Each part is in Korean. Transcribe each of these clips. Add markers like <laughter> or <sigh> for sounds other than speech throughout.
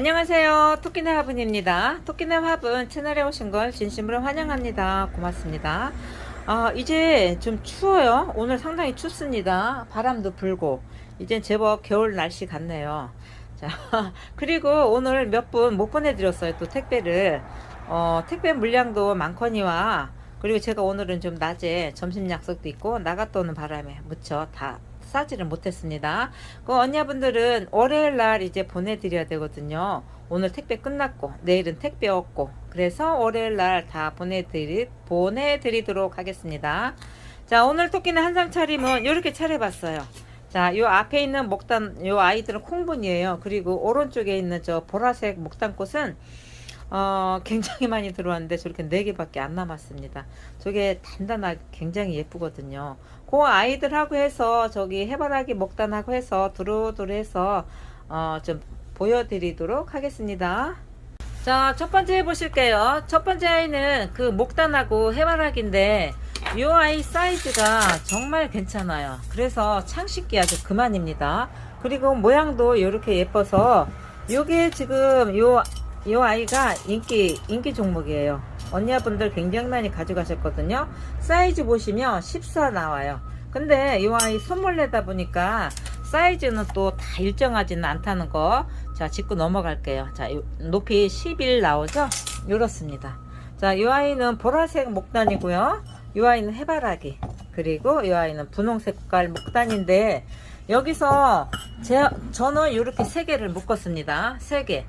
안녕하세요. 토끼네 화분입니다. 토끼네 화분 채널에 오신 걸 진심으로 환영합니다. 고맙습니다. 아, 이제 좀 추워요. 오늘 상당히 춥습니다. 바람도 불고. 이젠 제법 겨울 날씨 같네요. 자, <laughs> 그리고 오늘 몇 분 못 보내드렸어요. 또 택배를. 어, 택배 물량도 많거니와 그리고 제가 오늘은 좀 낮에 점심 약속도 있고 나갔다 오는 바람에 무쳐 다 싸지를 못했습니다. 그 언니분들은 월요일 날 이제 보내드려야 되거든요. 오늘 택배 끝났고 내일은 택배 없고 그래서 월요일 날 다 보내드리 보내드리도록 하겠습니다. 자 오늘 토끼는 한상 차림은 이렇게 차려봤어요. 자, 요 앞에 있는 목단, 요 아이들은 콩분이에요. 그리고 오른쪽에 있는 저 보라색 목단꽃은 어, 굉장히 많이 들어왔는데 저렇게 네 개밖에 안 남았습니다. 저게 단단하게 굉장히 예쁘거든요. 그 아이들하고 해서 저기 해바라기 목단하고 해서 두루두루 해서 어, 좀 보여드리도록 하겠습니다. 자, 첫 번째 해보실게요. 첫 번째 아이는 그 목단하고 해바라기인데 이 아이 사이즈가 정말 괜찮아요. 그래서 창식기 아주 그만입니다. 그리고 모양도 이렇게 예뻐서 요게 지금 요, 요 아이가 인기, 인기 종목이에요. 언니분들 굉장히 많이 가져가셨거든요. 사이즈 보시면 14 나와요. 근데 이 아이 선물 내다 보니까 사이즈는 또 다 일정하지는 않다는 거. 자, 짚고 넘어갈게요. 자, 요- 높이 11 나오죠? 이렇습니다. 자, 이 아이는 보라색 목단이고요. 이 아이는 해바라기. 그리고 이 아이는 분홍 색 깔 목단인데 여기서 제, 저는 이렇게 세 개를 묶었습니다. 세 개.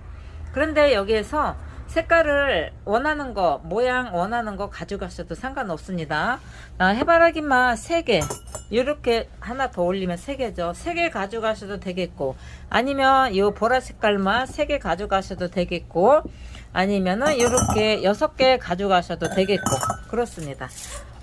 그런데 여기에서 색깔을 원하는 거, 모양 원하는 거 가져가셔도 상관없습니다. 아, 해바라기만 3개. 이렇게 하나 더 올리면 3개죠. 3개 가져가셔도 되겠고, 아니면 이 보라 색깔만 3개 가져가셔도 되겠고, 아니면은 이렇게 6개 가져가셔도 되겠고, 그렇습니다.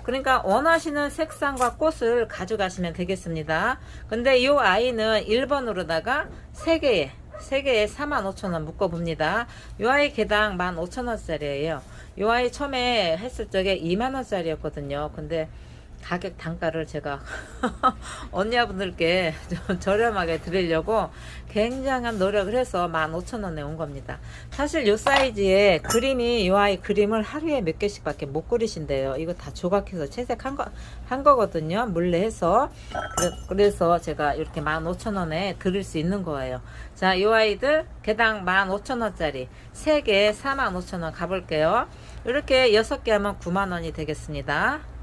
그러니까 원하시는 색상과 꽃을 가져가시면 되겠습니다. 근데 이 아이는 1번으로다가 3개에 3개에 45,000원 묶어봅니다. 이 아이 개당 15,000원짜리예요. 이 아이 처음에 했을 적에 2만원짜리였거든요. 근데 가격 단가를 제가 <laughs> 언니분들께 좀 저렴하게 드리려고 굉장한 노력을 해서 15,000원에 온 겁니다. 사실 이 사이즈에 그림이 이 아이 그림을 하루에 몇 개씩 밖에 못 그리신대요. 이거 다 조각해서 채색한 거, 한 거거든요. 물레 해서. 그래, 그래서 제가 이렇게 15,000원에 드릴 수 있는 거예요. 자, 이 아이들 개당 15,000원짜리 3개 45,000원 가볼게요. 이렇게 6개 하면 9만원이 되겠습니다.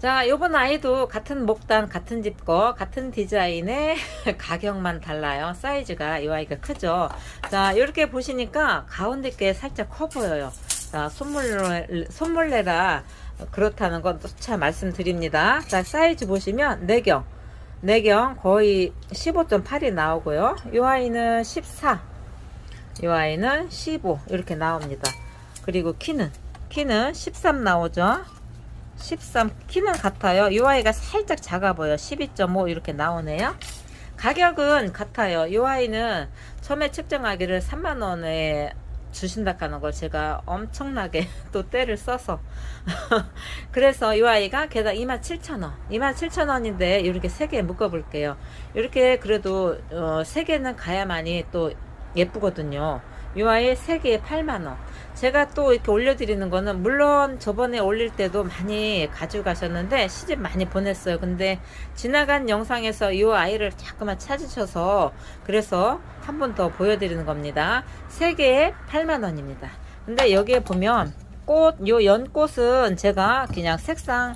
자, 요번 아이도 같은 목단, 같은 집 거, 같은 디자인의 <laughs> 가격만 달라요. 사이즈가 이 아이가 크죠. 자, 이렇게 보시니까 가운데 게 살짝 커 보여요. 자, 손물레, 손물레라 그렇다는 건차 말씀드립니다. 자, 사이즈 보시면 4경. 4경 거의 15.8이 나오고요. 이 아이는 14. 이 아이는 15. 이렇게 나옵니다. 그리고 키는, 키는 13 나오죠. 13 키는 같아요. 이 아이가 살짝 작아 보여. 12.5 이렇게 나오네요. 가격은 같아요. 이 아이는 처음에 측정하기를 3만 원에 주신다 하는 걸 제가 엄청나게 <laughs> 또 때를 써서 <laughs> 그래서 이 아이가 게다가 27,000원 27,000원인데 이렇게 3개 묶어 볼게요 이렇게 그래도 어, 3개는 가야만이 또 예쁘거든요 이 아이 3개에 8만원 제가 또 이렇게 올려드리는 거는 물론 저번에 올릴 때도 많이 가져가셨는데 시집 많이 보냈어요. 근데 지나간 영상에서 이 아이를 자꾸만 찾으셔서 그래서 한 번 더 보여드리는 겁니다. 3개에 8만 원입니다. 근데 여기에 보면 꽃, 요 연꽃은 제가 그냥 색상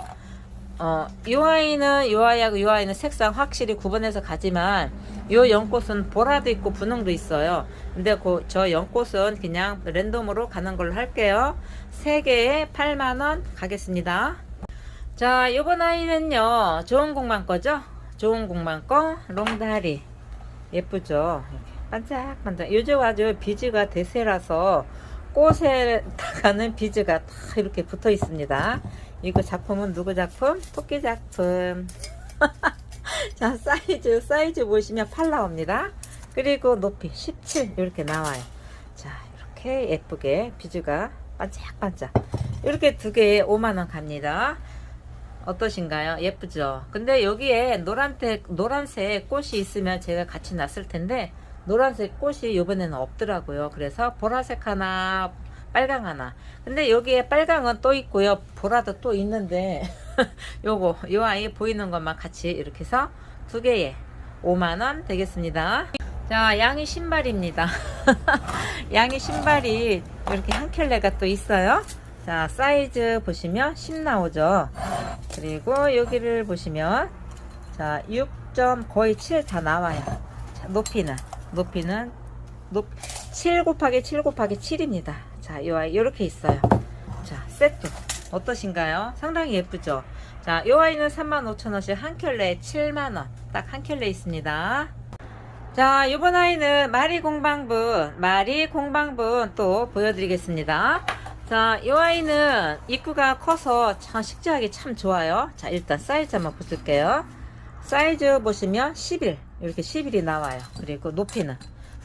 어, 이 아이는 이 아이하고 이 아이는 색상 확실히 구분해서 가지만 요 연꽃은 보라도 있고 분홍도 있어요. 근데 그, 저 연꽃은 그냥 랜덤으로 가는 걸로 할게요. 3개에 8만원 가겠습니다. 자, 요번 아이는요, 좋은 공만 거죠? 좋은 공만 거, 롱다리. 예쁘죠? 반짝반짝. 요즘 아주 비즈가 대세라서 꽃에다가는 비즈가 다 이렇게 붙어 있습니다. 이거 작품은 누구 작품? 토끼 작품. <laughs> 자, 사이즈, 사이즈 보시면 8 나옵니다. 그리고 높이 17 이렇게 나와요. 자, 이렇게 예쁘게 비즈가 반짝반짝. 이렇게 두 개에 5만원 갑니다. 어떠신가요? 예쁘죠? 근데 여기에 노란색, 노란색 꽃이 있으면 제가 같이 놨을 텐데, 노란색 꽃이 요번에는 없더라고요. 그래서 보라색 하나, 빨강 하나. 근데 여기에 빨강은 또 있고요. 보라도 또 있는데 <laughs> 요거 요 아이 보이는 것만 같이 이렇게 해서 두 개에 5만 원 되겠습니다. 자, 양이 신발입니다. <laughs> 양이 신발이 이렇게 한 켤레가 또 있어요. 자, 사이즈 보시면 10 나오죠. 그리고 여기를 보시면 자, 6. 거의 7 다 나와요. 자, 높이는 높이는 높, 7 곱하기 7 곱하기 7입니다. 자, 요 아이 이렇게 있어요. 자, 세트 어떠신가요? 상당히 예쁘죠? 자, 요 아이는 35,000원씩 한 켤레에 7만원. 딱 한 켤레 있습니다. 자, 이번 아이는 마리 공방분, 마리 공방분 또 보여드리겠습니다. 자, 이 아이는 입구가 커서 참 식재하기 참 좋아요. 자, 일단 사이즈 한번 보실게요. 사이즈 보시면 11, 이렇게 11이 나와요. 그리고 높이는,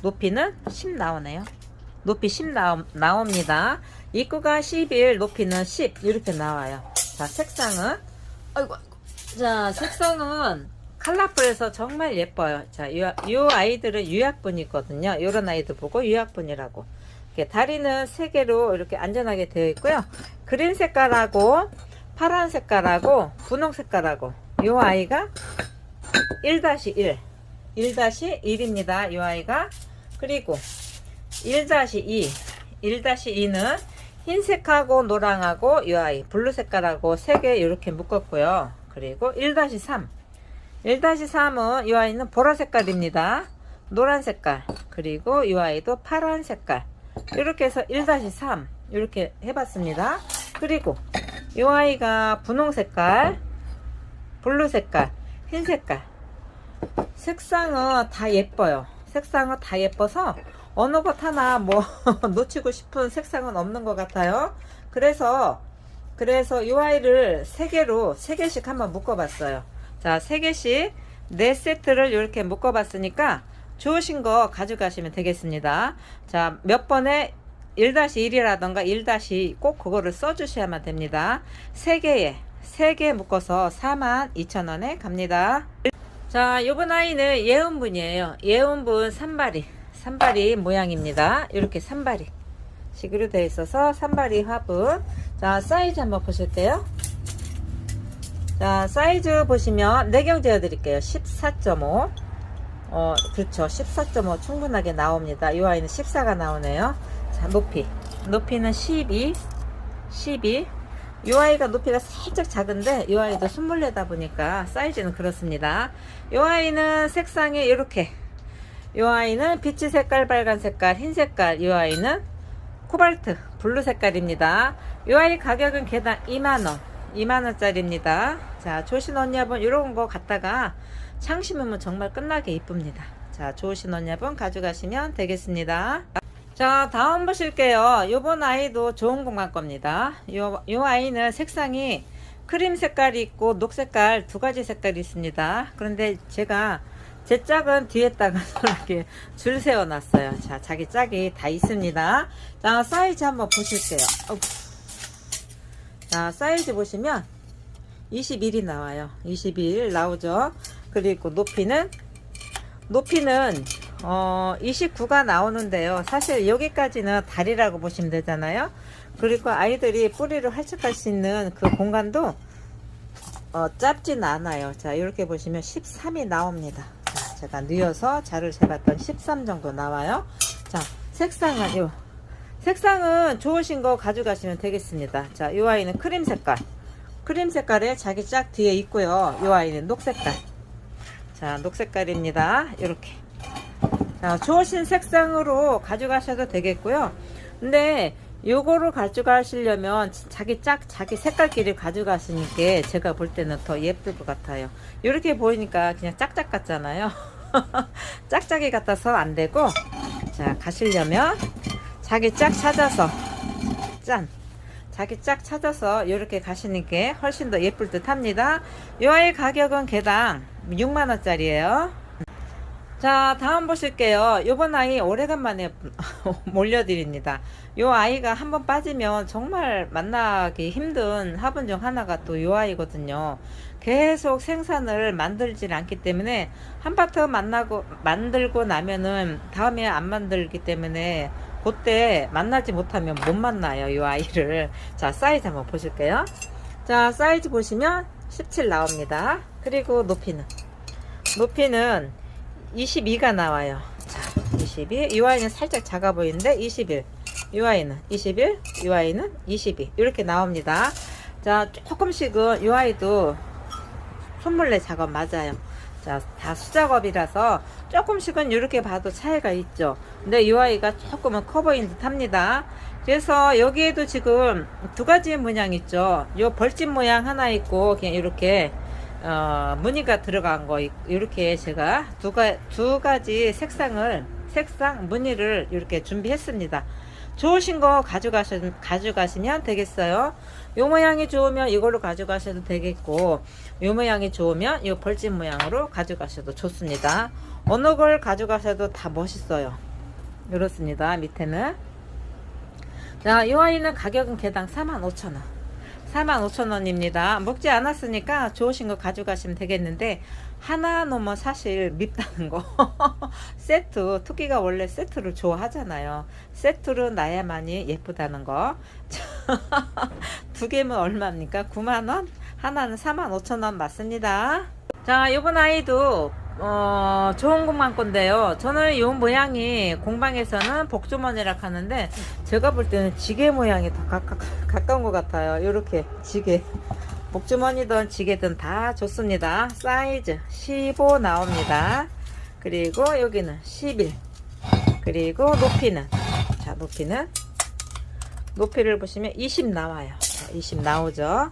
높이는 10 나오네요. 높이 10 나오, 나옵니다. 입구가 11, 높이는 10, 이렇게 나와요. 자, 색상은, 아이고. 자, 색상은 컬러풀해서 정말 예뻐요. 자, 요, 요 아이들은 유약분이거든요. 요런 아이들 보고 유약분이라고. 다리는 세 개로 이렇게 안전하게 되어 있고요. 그린 색깔하고 파란 색깔하고 분홍 색깔하고 요 아이가 1-1 1-1입니다. 요 아이가 그리고 1-2 1-2는 흰색하고 노랑하고 요 아이 블루 색깔하고 세 개 이렇게 묶었고요. 그리고 1-3 1-3은 이 아이는 보라 색깔입니다. 노란 색깔 그리고 이 아이도 파란 색깔 이렇게 해서 1-3 이렇게 해봤습니다. 그리고 이 아이가 분홍 색깔 블루 색깔 흰 색깔 색상은 다 예뻐요. 색상은 다 예뻐서 어느 것 하나 뭐 <laughs> 놓치고 싶은 색상은 없는 것 같아요. 그래서 그래서 이 아이를 세 개로 세 개씩 한번 묶어봤어요. 자, 세 개씩 네 세트를 이렇게 묶어봤으니까 좋으신 거 가져가시면 되겠습니다. 자, 몇 번에 1-1이라던가 1- 꼭 그거를 써주셔야만 됩니다. 세 개에 세개 묶어서 42,000원에 갑니다. 자, 요번 아이는 예운분이에요. 예운분 산발이 산발이 모양입니다. 이렇게 산발이 식으로 되어 있어서 산발이 화분. 자, 사이즈 한번 보실게요. 자, 사이즈 보시면 내경 재어 드릴게요. 14.5. 어, 그렇죠. 14.5 충분하게 나옵니다. 이 아이는 14가 나오네요. 자, 높이. 높이는 12. 12. 이 아이가 높이가 살짝 작은데 이 아이도 순물레다 보니까 사이즈는 그렇습니다. 이 아이는 색상이 이렇게. 이 아이는 피치 색깔, 빨간 색깔, 흰 색깔. 이 아이는 코발트, 블루 색깔입니다. 이 아이 가격은 개당 2만원. 2만원짜리입니다. 자, 조신 언니분 이런 거 갖다가 창 심으면 정말 끝나게 이쁩니다. 자, 좋으신 언니분 가져가시면 되겠습니다. 자, 다음 보실게요. 요번 아이도 좋은 공간 겁니다. 요, 요 아이는 색상이 크림 색깔이 있고 녹 색깔 두 가지 색깔이 있습니다. 그런데 제가 제 짝은 뒤에다가 <laughs> 이렇게 줄 세워 놨어요. 자, 자기 짝이 다 있습니다. 자, 사이즈 한번 보실게요. 어우. 자, 사이즈 보시면 21이 나와요. 21 나오죠. 그리고 높이는 높이는 어 29가 나오는데요. 사실 여기까지는 다리라고 보시면 되잖아요. 그리고 아이들이 뿌리를 활착할 수 있는 그 공간도 어, 짧진 않아요. 자, 이렇게 보시면 13이 나옵니다. 자, 제가 누워서 자를 재봤던 13 정도 나와요. 자, 색상은 요 색상은 좋으신 거 가져가시면 되겠습니다. 자, 이 아이는 크림 색깔. 크림 색깔에 자기 짝 뒤에 있고요. 이 아이는 녹 색깔. 자, 녹 색깔입니다. 이렇게. 자, 좋으신 색상으로 가져가셔도 되겠고요. 근데 요거를 가져가시려면 자기 짝, 자기 색깔끼리 가져가시니까 제가 볼 때는 더 예쁠 것 같아요. 이렇게 보이니까 그냥 짝짝 같잖아요. <laughs> 짝짝이 같아서 안 되고, 자, 가시려면 자기 짝 찾아서, 짠! 자기 짝 찾아서 이렇게 가시는 게 훨씬 더 예쁠 듯 합니다. 이 아이 가격은 개당 6만원짜리예요. 자, 다음 보실게요. 요번 아이 오래간만에 <laughs> 몰려드립니다. 요 아이가 한번 빠지면 정말 만나기 힘든 화분 중 하나가 또 요 아이거든요. 계속 생산을 만들질 않기 때문에 한 파트 만나고 만들고 나면은 다음에 안 만들기 때문에 그때 만나지 못하면 못 만나요. 요 아이를. 자, 사이즈 한번 보실게요. 자, 사이즈 보시면 17 나옵니다. 그리고 높이는 높이는 22가 나와요. 자, 22. 이 아이는 살짝 작아 보이는데 21. 이 아이는 21, 이 아이는 22. 이렇게 나옵니다. 자, 조금씩은 이 아이도 손물레 작업 맞아요. 자, 다 수작업이라서 조금씩은 이렇게 봐도 차이가 있죠. 근데 이 아이가 조금은 커 보이는 듯 합니다. 그래서 여기에도 지금 두 가지 문양 있죠. 요 벌집 모양 하나 있고 그냥 이렇게 어, 무늬가 들어간 거 이렇게 제가 두, 가, 두 가지 색상을 색상 무늬를 이렇게 준비했습니다. 좋으신 거 가져가시, 가져가시면 되겠어요. 요 모양이 좋으면 이걸로 가져가셔도 되겠고 요 모양이 좋으면 이 벌집 모양으로 가져가셔도 좋습니다. 어느 걸 가져가셔도 다 멋있어요. 이렇습니다. 밑에는 자, 이 아이는 가격은 개당 45,000원. 45,000원입니다. 먹지 않았으니까 좋으신 거 가져가시면 되겠는데 하나 넘어 사실 밉다는 거. <laughs> 세트, 토끼가 원래 세트를 좋아하잖아요. 세트로 나야만이 예쁘다는 거. <laughs> 두 개면 얼마입니까? 9만 원? 하나는 45,000원 맞습니다. 자, 요번 아이도 어, 좋은 것만 건데요. 저는 요 모양이 공방에서는 복주머니라 하는데 제가 볼 때는 지게 모양이 더 가까, 가까운 것 같아요. 요렇게 지게. 복주머니든 지게든 다 좋습니다. 사이즈 15 나옵니다. 그리고 여기는 11. 그리고 높이는 자, 높이는 높이를 보시면 20 나와요. 자, 20 나오죠.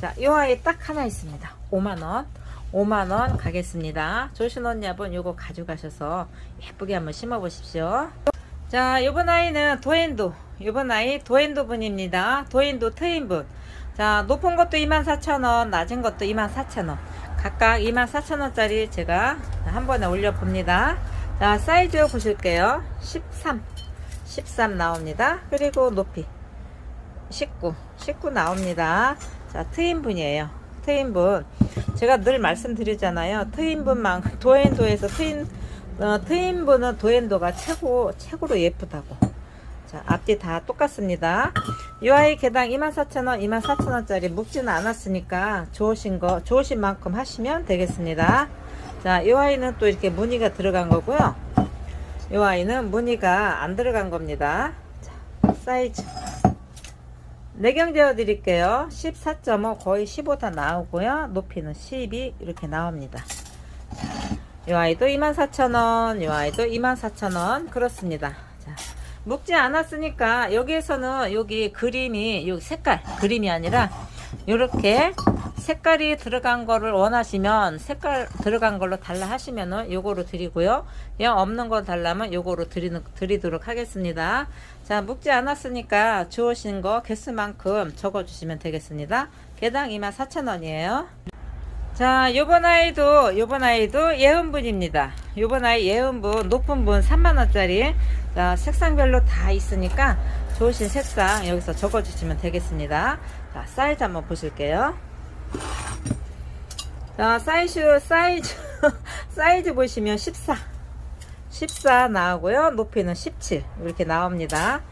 자, 이 아이 딱 하나 있습니다. 5만 원. 5만원 가겠습니다. 조신 언니분 요거 가져가셔서 예쁘게 한번 심어 보십시오. 자, 요번 아이는 도엔도. 요번 아이 도엔도 분입니다. 도엔도 트인분. 자, 높은 것도 24,000원, 낮은 것도 24,000원. 각각 24,000원짜리 제가 한 번에 올려봅니다. 자, 사이즈 보실게요. 13. 13 나옵니다. 그리고 높이. 19. 19 나옵니다. 자, 트인분이에요. 트인분. 제가 늘 말씀드리잖아요. 트인분만, <laughs> 도엔도에서 트인, 어, 트인분은 도엔도가 최고, 최고로 예쁘다고. 자, 앞뒤 다 똑같습니다. 이 아이 개당 24,000원, 24,000원짜리 묵지는 않았으니까 좋으신 거, 좋으신 만큼 하시면 되겠습니다. 자, 이 아이는 또 이렇게 무늬가 들어간 거고요. 이 아이는 무늬가 안 들어간 겁니다. 자, 사이즈. 내경 재어 드릴게요. 14.5 거의 15 다 나오고요. 높이는 12 이렇게 나옵니다. 이 아이도 24,000원, 이 아이도 24,000원 그렇습니다. 자, 묶지 않았으니까 여기에서는 여기 그림이 여기 색깔 그림이 아니라 이렇게 색깔이 들어간 거를 원하시면 색깔 들어간 걸로 달라 하시면은 요거로 드리고요. 그냥 없는 거 달라면 요거로 드리는 드리도록 하겠습니다. 자, 묶지 않았으니까 주어진 거 개수만큼 적어 주시면 되겠습니다. 개당 24,000원이에요. 자, 요번 아이도 요번 아이도 예은분입니다. 요번 아이 예은분 높은 분 3만 원짜리. 자, 색상별로 다 있으니까 좋으신 색상 여기서 적어 주시면 되겠습니다. 자, 사이즈 한번 보실게요. 자, 사이즈, 사이즈, <laughs> 사이즈 보시면 14. 14 나오고요. 높이는 17. 이렇게 나옵니다.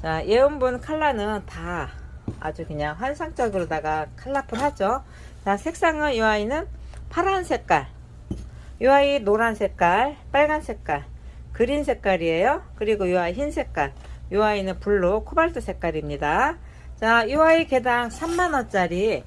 자, 예온분 컬러는 다 아주 그냥 환상적으로다가 컬러풀 하죠. 자, 색상은 이 아이는 파란 색깔, 이 아이 노란 색깔, 빨간 색깔, 그린 색깔이에요. 그리고 이 아이 흰 색깔, 이 아이는 블루, 코발트 색깔입니다. 자, 이 아이 개당 3만원짜리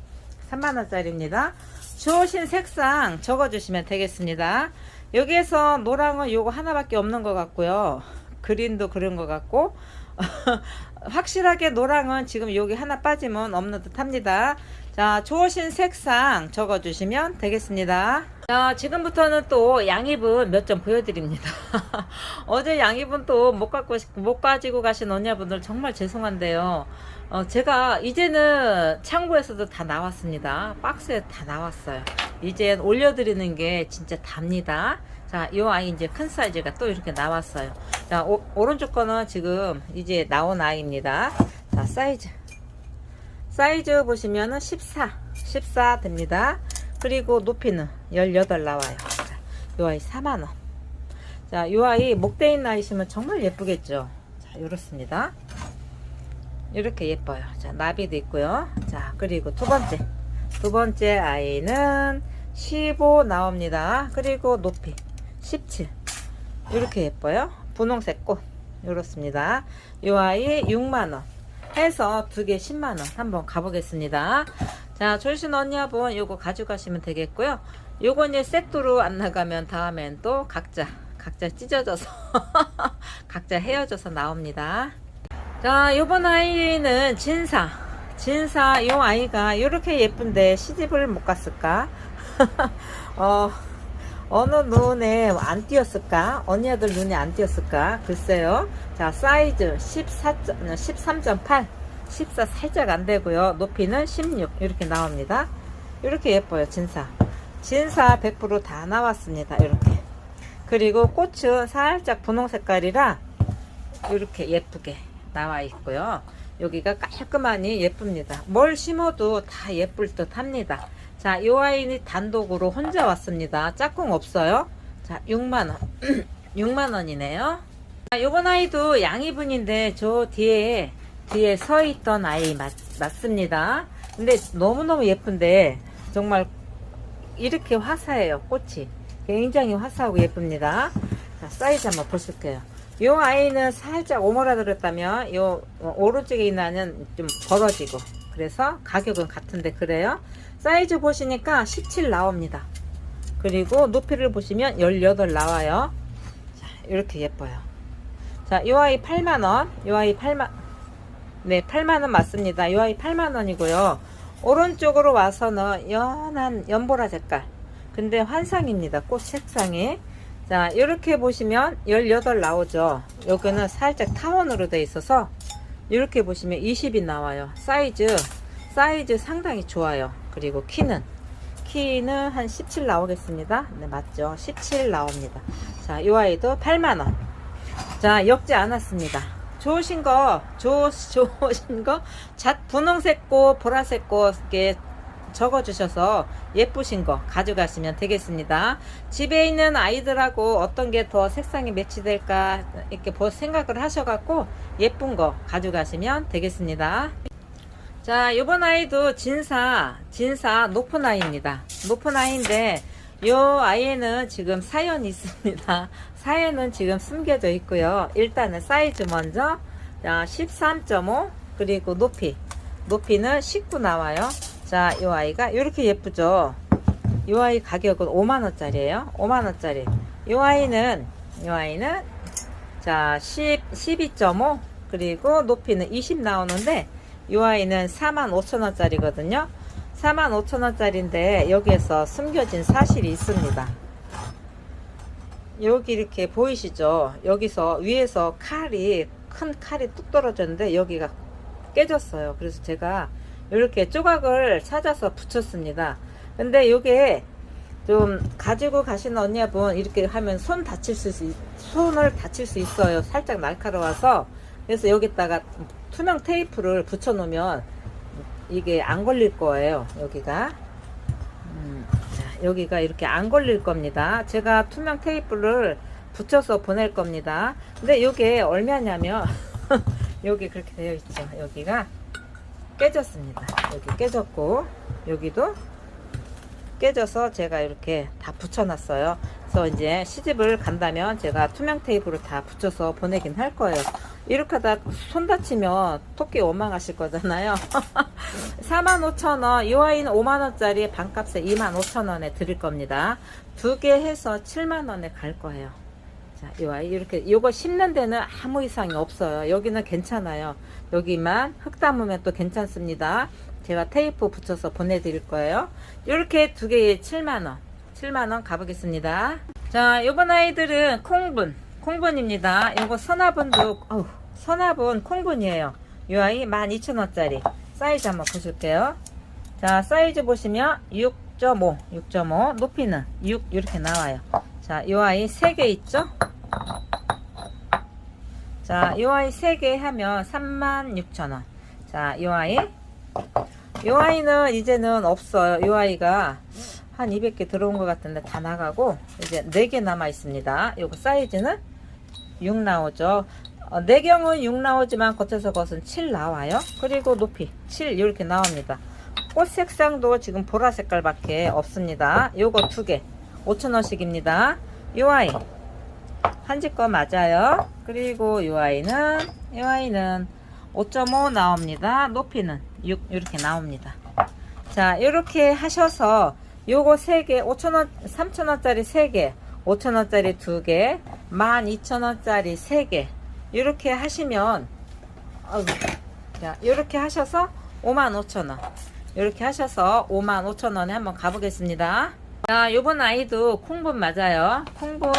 3만원짜리입니다. 주어진 색상 적어주시면 되겠습니다. 여기에서 노랑은 요거 하나밖에 없는 것 같고요. 그린도 그런 것 같고 <laughs> 확실하게 노랑은 지금 여기 하나 빠지면 없는 듯 합니다. 자, 좋으신 색상 적어주시면 되겠습니다. 자, 지금부터는 또 양입은 몇 점 보여드립니다. <laughs> 어제 양입은 또 못 갖고, 못 가지고 가신 언니분들 정말 죄송한데요. 어, 제가 이제는 창고에서도 다 나왔습니다. 박스에 다 나왔어요. 이제 올려드리는 게 진짜 답니다. 자, 자, 요 아이 이제 큰 사이즈가 또 이렇게 나왔어요. 자, 오, 오른쪽 거는 지금 이제 나온 아이입니다. 자, 사이즈. 사이즈 보시면은 14, 14 됩니다. 그리고 높이는 18 나와요. 자, 요 아이 4만원. 자, 요 아이 목대 있는 아이시면 정말 예쁘겠죠. 자, 요렇습니다. 이렇게 예뻐요. 자, 나비도 있고요. 자, 그리고 두 번째. 두 번째 아이는 15 나옵니다. 그리고 높이 17. 이렇게 예뻐요. 분홍색 꽃. 이렇습니다. 이 아이 6만원. 해서 두 개 10만원. 한번 가보겠습니다. 자, 조신 언니분 요거 가져가시면 되겠고요. 요거 이제 세트로 안 나가면 다음엔 또 각자, 각자 찢어져서, <laughs> 각자 헤어져서 나옵니다. 자, 요번 아이는 진사. 진사, 요 아이가 요렇게 예쁜데 시집을 못 갔을까? <laughs> 어, 어느 눈에 안 띄었을까? 언니들 눈에 안 띄었을까? 글쎄요. 자, 사이즈 14, 13.8. 14 살짝 안 되고요. 높이는 16. 이렇게 나옵니다. 이렇게 예뻐요, 진사. 진사 100%다 나왔습니다. 이렇게. 그리고 꽃은 살짝 분홍 색깔이라 이렇게 예쁘게 나와 있고요. 여기가 깔끔하니 예쁩니다. 뭘 심어도 다 예쁠 듯 합니다. 자, 이 아이는 단독으로 혼자 왔습니다. 짝꿍 없어요. 자, 6만원. 6만원이네요. 요번 아이도 양이분인데 저 뒤에, 뒤에 서 있던 아이 맞, 맞습니다. 근데 너무너무 예쁜데 정말 이렇게 화사해요. 꽃이. 굉장히 화사하고 예쁩니다. 자, 사이즈 한번 보실게요. 요 아이는 살짝 오므라들었다면 요 오른쪽에 있는 아이는 좀 벌어지고 그래서 가격은 같은데 그래요. 사이즈 보시니까 17 나옵니다. 그리고 높이를 보시면 18 나와요. 자, 이렇게 예뻐요. 자, 요 아이 8만원. 요 아이 8만, 네, 8만원 맞습니다. 요 아이 8만원이고요. 오른쪽으로 와서는 연한 연보라 색깔. 근데 환상입니다. 꽃 색상이. 자, 이렇게 보시면 18 나오죠. 여기는 살짝 타원으로 돼 있어서 이렇게 보시면 20이 나와요. 사이즈, 사이즈 상당히 좋아요. 그리고 키는, 키는 한 17 나오겠습니다. 네, 맞죠. 17 나옵니다. 자, 이 아이도 8만 원. 자, 역지 않았습니다. 좋으신 거, 좋, <laughs> 좋으신 거, 잣, 분홍색 꽃, 보라색 꽃, 이렇게 적어주셔서 예쁘신 거 가져가시면 되겠습니다. 집에 있는 아이들하고 어떤 게 더 색상이 매치될까 이렇게 보- 생각을 하셔갖고 예쁜 거 가져가시면 되겠습니다. 자, 이번 아이도 진사, 진사 높은 아이입니다. 높은 아이인데 요 아이는 지금 사연이 있습니다. <laughs> 사연은 지금 숨겨져 있고요. 일단은 사이즈 먼저 자, 13.5 그리고 높이 높이는 19 나와요. 자, 이 아이가 이렇게 예쁘죠. 이 아이 가격은 5만 원짜리예요. 5만 원짜리. 이 아이는 이 아이는 자, 10 12.5 그리고 높이는 20 나오는데 이 아이는 4만 5천 원짜리거든요. 4만 5천 원짜리인데 여기에서 숨겨진 사실이 있습니다. 여기 이렇게 보이시죠? 여기서 위에서 칼이 큰 칼이 뚝 떨어졌는데 여기가 깨졌어요. 그래서 제가 이렇게 조각을 찾아서 붙였습니다. 근데 이게 좀 가지고 가시는 언니분 이렇게 하면 손 다칠 수 있, 손을 다칠 수 있어요. 살짝 날카로워서 그래서 여기다가 투명 테이프를 붙여 놓으면 이게 안 걸릴 거예요. 여기가 음, 자, 여기가 이렇게 안 걸릴 겁니다. 제가 투명 테이프를 붙여서 보낼 겁니다. 근데 이게 얼마냐면 <laughs> 여기 그렇게 되어 있죠. 여기가 깨졌습니다. 여기 깨졌고 여기도 깨져서 제가 이렇게 다 붙여놨어요. 그래서 이제 시집을 간다면 제가 투명 테이프로 다 붙여서 보내긴 할 거예요. 이렇게 하다 손 다치면 토끼 원망하실 거잖아요. <laughs> 45,000원, 이 아이는 5만원짜리 반값에 25,000원에 드릴 겁니다. 두 개 해서 7만원에 갈 거예요. 자, 이 아이 이렇게 요거 심는 데는 아무 이상이 없어요. 여기는 괜찮아요. 여기만 흙 담으면 또 괜찮습니다. 제가 테이프 붙여서 보내드릴 거예요. 이렇게 두 개에 7만 원. 7만 원 가보겠습니다. 자, 요번 아이들은 콩분. 콩분입니다. 요거 선화분도, 어우, 선화분 콩분이에요. 이 아이 12,000원짜리. 사이즈 한번 보실게요. 자, 사이즈 보시면 6.5, 6.5. 높이는 6 이렇게 나와요. 자, 이 아이 3개 있죠? 자, 이 아이 3개 하면 36,000원. 자, 이 아이. 이 아이는 이제는 없어요. 이 아이가 한 200개 들어온 것 같은데 다 나가고 이제 4개 남아 있습니다. 요거 사이즈는 6 나오죠. 어, 내경은 6 나오지만 겉에서 것은 7 나와요. 그리고 높이 7 이렇게 나옵니다. 꽃 색상도 지금 보라 색깔밖에 없습니다. 요거 두 개. 5,000원씩입니다. 요 아이. 한지 거 맞아요. 그리고 요 아이는, 요 아이는 5.5 나옵니다. 높이는 6 이렇게 나옵니다. 자, 이렇게 하셔서 요거 3개, 5,000원, 3,000원짜리 3개, 5,000원짜리 2개, 12,000원짜리 3개. 이렇게 하시면, 자, 이렇게 하셔서 55,000원. 이렇게 하셔서 55,000원에 한번 가보겠습니다. 자, 요번 아이도 콩분 맞아요. 콩분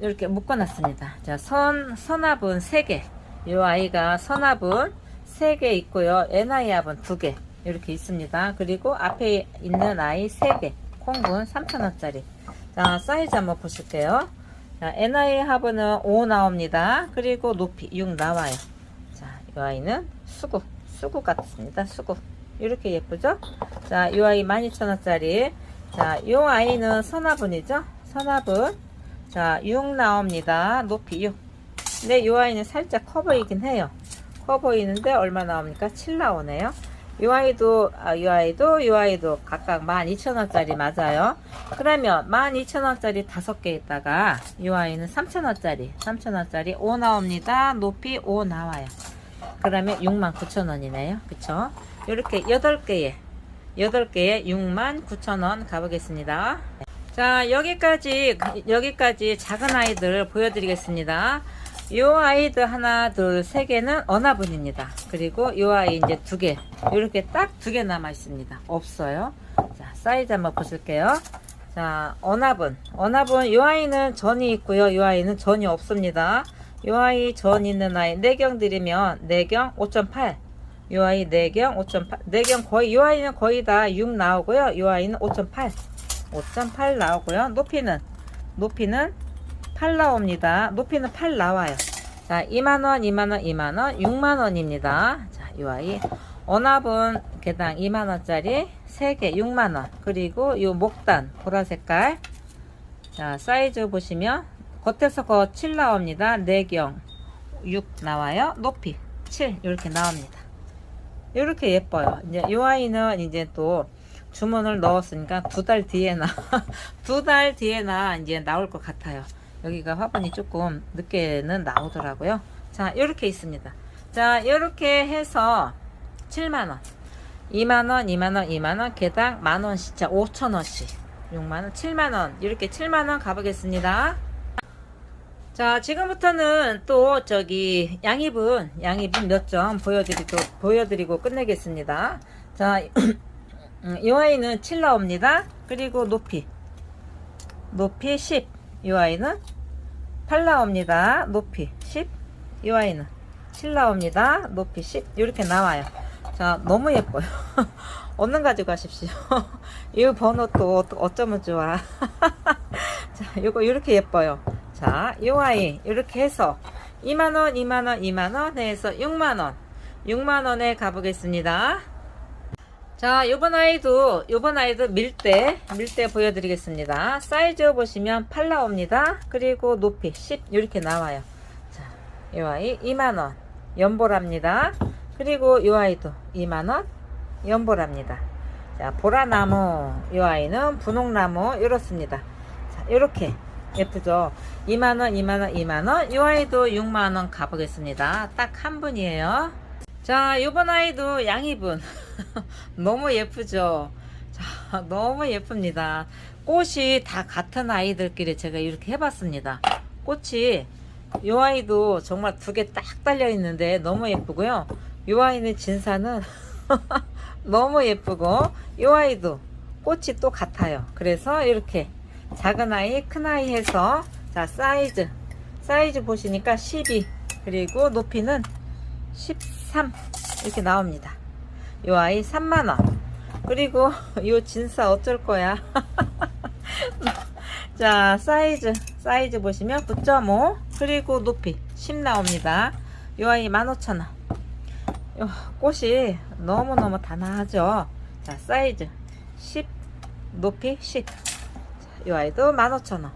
이렇게 묶어놨습니다. 자, 선, 선합은 3개. 요 아이가 선합은 3개 있고요. NI합은 2개. 이렇게 있습니다. 그리고 앞에 있는 아이 3개. 콩분 3,000원짜리. 자, 사이즈 한번 보실게요. 자, NI 합은 5 나옵니다. 그리고 높이 6 나와요. 자, 이 아이는 수국, 수국 같습니다. 수국. 이렇게 예쁘죠? 자, 이 아이 12,000원짜리. 자, 이 아이는 선화분이죠? 선화분. 자, 6 나옵니다. 높이 6. 근데 이 아이는 살짝 커 보이긴 해요. 커 보이는데 얼마 나옵니까? 7 나오네요. 이 아이도, 아, 이 아이도, 이 아이도 각각 12,000원짜리 맞아요. 그러면 12,000원짜리 5개 있다가 이 아이는 3,000원짜리, 3,000원짜리 5 나옵니다. 높이 5 나와요. 그러면 69,000원이네요. 그쵸? 이렇게 8개에, 8개에 69,000원 가보겠습니다. 자, 여기까지, 여기까지 작은 아이들 보여드리겠습니다. 요 아이들 하나, 둘, 세 개는 어나분입니다. 그리고 요 아이 이제 두 개. 이렇게 딱 두 개 남아 있습니다. 없어요. 자, 사이즈 한번 보실게요. 자, 어나분. 어나분, 요 아이는 전이 있고요. 요 아이는 전이 없습니다. 요 아이 전 있는 아이, 내경 드리면, 내경 5.8. 요 아이 내경 5.8. 내경 거의, 요 아이는 거의 다 6 나오고요. 요 아이는 5.8. 5.8 나오고요. 높이는, 높이는 8 나옵니다. 높이는 8 나와요. 자, 2만원, 2만원, 2만원, 6만원입니다. 자, 이 아이. 언합은 개당 2만원짜리 3개 6만원. 그리고 이 목단, 보라 색깔. 자, 사이즈 보시면, 겉에서 거7 나옵니다. 내경 6 나와요. 높이 7 이렇게 나옵니다. 이렇게 예뻐요. 이제 이 아이는 이제 또 주문을 넣었으니까 두 달 뒤에 나 <laughs> 두 달 뒤에 나 이제 나올 것 같아요. 여기가 화분이 조금 늦게는 나오더라고요. 자, 이렇게 있습니다. 자, 이렇게 해서 7만원, 2만원, 2만원, 2만원, 개당 만원 시차 5천원씩 6만원, 7만원, 이렇게 7만원 가보겠습니다. 자, 지금부터는 또 저기 양입은, 양입은 몇 점 보여드리고, 보여드리고 끝내겠습니다. 자, <clears throat> 음, 이 아이는 7 나옵니다. 그리고 높이. 높이 10. 이 아이는 8 나옵니다. 높이 10. 이 아이는 7 나옵니다. 높이 10. 이렇게 나와요. 자, 너무 예뻐요. <laughs> 얼른 가지고 가십시오. <laughs> 이 번호 또 어- 어쩌면 좋아. <laughs> 자, 요거 이렇게 예뻐요. 자, 이 아이 이렇게 해서 2만원, 2만원, 2만원 해서 6만원. 6만원에 가보겠습니다. 자, 요번 아이도, 요번 아이도 밀대, 밀대 보여드리겠습니다. 사이즈 보시면 8 나옵니다. 그리고 높이 10, 이렇게 나와요. 자, 요 아이 2만원, 연보랍니다. 그리고 요 아이도 2만원, 연보랍니다. 자, 보라나무, 요 아이는 분홍나무, 이렇습니다. 자, 요렇게 예쁘죠? 2만원, 2만원, 2만원, 요 아이도 6만원 가보겠습니다. 딱 한 분이에요. 자, 요번 아이도 양이분. <laughs> 너무 예쁘죠? 자, <laughs> 너무 예쁩니다. 꽃이 다 같은 아이들끼리 제가 이렇게 해봤습니다. 꽃이, 요 아이도 정말 두 개 딱 달려 있는데 너무 예쁘고요. 요 아이는 진사는 <laughs> 너무 예쁘고, 요 아이도 꽃이 또 같아요. 그래서 이렇게 작은 아이, 큰 아이 해서, 자, 사이즈. 사이즈 보시니까 12. 그리고 높이는 13 이렇게 나옵니다. 요 아이 3만원. 그리고 <laughs> 요 진사 어쩔 거야. <laughs> 자, 사이즈, 사이즈 보시면 9.5 그리고 높이 10 나옵니다. 요 아이 15,000원. 요 꽃이 너무너무 단아하죠. 자, 사이즈 10, 높이 10. 자, 요 아이도 15,000원.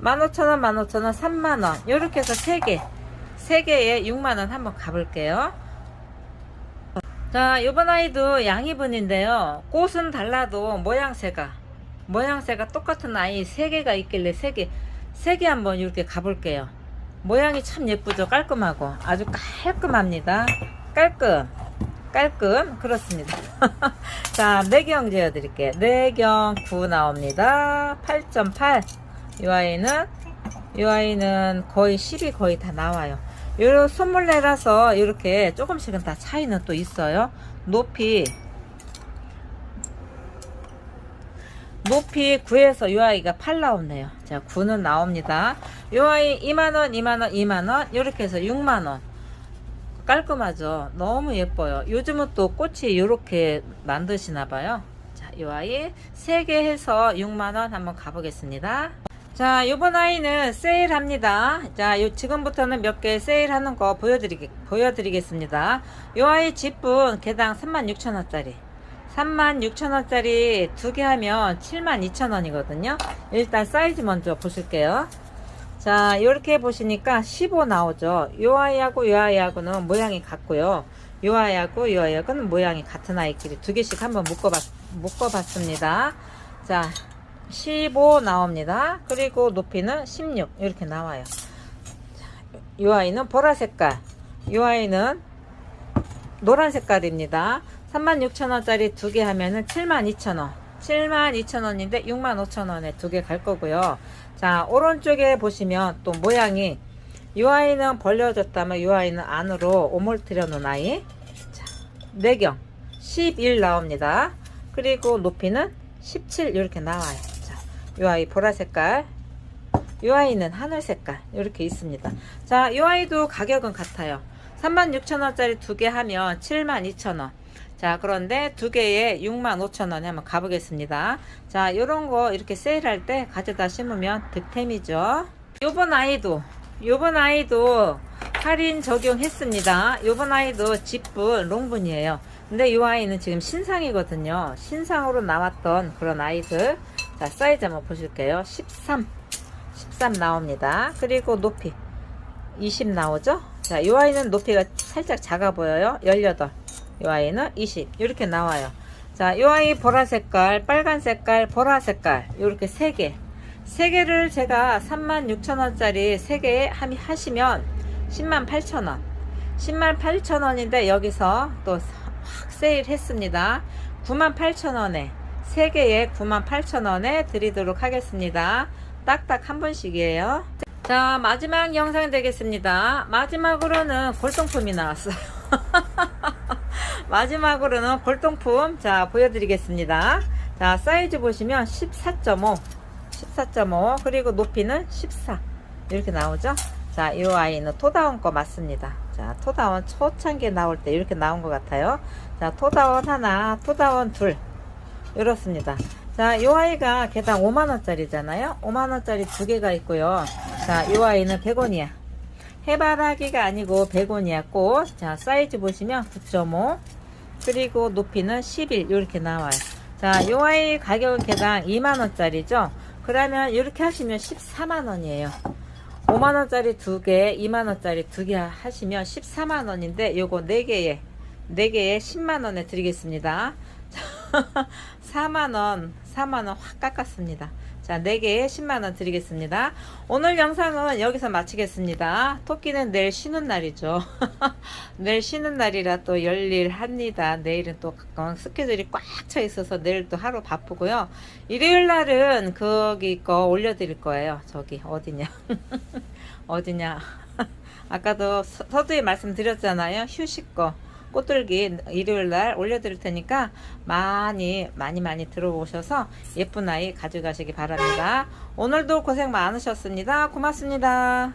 15,000원, 15,000원, 3만원. 요렇게 해서 3개. 3개에 6만원 한번 가볼게요. 자, 요번 아이도 양이분인데요. 꽃은 달라도 모양새가, 모양새가 똑같은 아이 3개가 있길래 3개, 3개 한번 이렇게 가볼게요. 모양이 참 예쁘죠? 깔끔하고. 아주 깔끔합니다. 깔끔. 깔끔. 그렇습니다. <laughs> 자, 내경 재어 드릴게요. 내경 9 나옵니다. 8.8. 이 아이는, 이 아이는 거의 10이 거의 다 나와요. 요 손물레라서 이렇게 조금씩은 다 차이는 또 있어요. 높이 높이 9에서 요 아이가 8 나오네요. 자, 9는 나옵니다. 요 아이 2만원, 2만원, 2만원, 이렇게 해서 6만원. 깔끔하죠? 너무 예뻐요. 요즘은 또 꽃이 이렇게 만드시나봐요. 자, 요 아이 3개 해서 6만원 한번 가보겠습니다. 자, 요번 아이는 세일합니다. 자, 요 지금부터는 몇 개 세일하는 거 보여드리, 보여드리겠습니다. 요 아이 집분 개당 36,000원짜리. 36,000원짜리 두 개 하면 72,000원이거든요. 일단 사이즈 먼저 보실게요. 자, 이렇게 보시니까 15 나오죠. 요 아이하고 요 아이하고는 모양이 같고요. 요 아이하고 요 아이하고는 모양이 같은 아이끼리 두 개씩 한번 묶어봤, 묶어봤습니다. 자, 15 나옵니다. 그리고 높이는 16 이렇게 나와요. 이 아이는 보라 색깔, 이 아이는 노란 색깔입니다. 36,000원짜리 두 개 하면은 72,000원. 72,000원인데 65,000원에 두 개 갈 거고요. 자, 오른쪽에 보시면 또 모양이 이 아이는 벌려졌다면 이 아이는 안으로 오물 들여 놓은 아이. 자, 내경 11 나옵니다. 그리고 높이는 17 이렇게 나와요. 자, 이 아이 보라 색깔. 이 아이는 하늘 색깔 이렇게 있습니다. 자, 이 아이도 가격은 같아요. 36,000원짜리 두 개 하면 72,000원. 자, 그런데 두 개에 65,000원에 한번 가보겠습니다. 자, 요런 거 이렇게 세일할 때 가져다 심으면 득템이죠. 요번 아이도, 요번 아이도 할인 적용했습니다. 요번 아이도 집분 롱분이에요. 근데 이 아이는 지금 신상이거든요. 신상으로 나왔던 그런 아이들. 자, 사이즈 한번 보실게요. 13. 13 나옵니다. 그리고 높이 20 나오죠? 자, 이 아이는 높이가 살짝 작아 보여요. 18. 이 아이는 20. 이렇게 나와요. 자, 이 아이 보라 색깔, 빨간 색깔, 보라 색깔. 이렇게 3개. 3개를 제가 36,000원짜리 3개 하시면 108,000원. 108,000원인데 여기서 또확 세일 했습니다. 98,000원에 3개에 98,000원에 드리도록 하겠습니다. 딱딱 한 번씩이에요. 자, 마지막 영상 되겠습니다. 마지막으로는 골동품이 나왔어요. <laughs> 마지막으로는 골동품 자 보여드리겠습니다. 자 사이즈 보시면 14.5 14.5 그리고 높이는 14 이렇게 나오죠. 자, 이 아이는 토다운 거 맞습니다. 자, 토다운 초창기에 나올 때 이렇게 나온 것 같아요. 자, 토다운 하나, 토다운 둘 이렇습니다. 자, 이 아이가 개당 5만원짜리잖아요. 5만원짜리 두 개가 있고요. 자, 이 아이는 100원이야. 해바라기가 아니고 100원이야 꽃. 자, 사이즈 보시면 9.5 그리고 높이는 11 이렇게 나와요. 자, 이 아이 가격은 개당 2만원짜리죠. 그러면 이렇게 하시면 14만원이에요. 5만원짜리 두 개, 2만원짜리 두 개 하시면 14만원인데 요거 4개에 4개에 10만원에 드리겠습니다. 4만원, <laughs> 4만원 확 깎았습니다. 자, 4개에 10만원 드리겠습니다. 오늘 영상은 여기서 마치겠습니다. 토끼는 내일 쉬는 날이죠. <laughs> 내일 쉬는 날이라 또 열일합니다. 내일은 또 스케줄이 꽉 차 있어서 내일 또 하루 바쁘고요. 일요일 날은 거기 거 올려드릴 거예요. 저기, 어디냐. <laughs> 어디냐. 아까도 서- 서두에 말씀드렸잖아요. 휴식 거. 꽃들기 일요일 날 올려드릴 테니까 많이 많이 많이 들어오셔서 예쁜 아이 가져가시기 바랍니다. 오늘도 고생 많으셨습니다. 고맙습니다.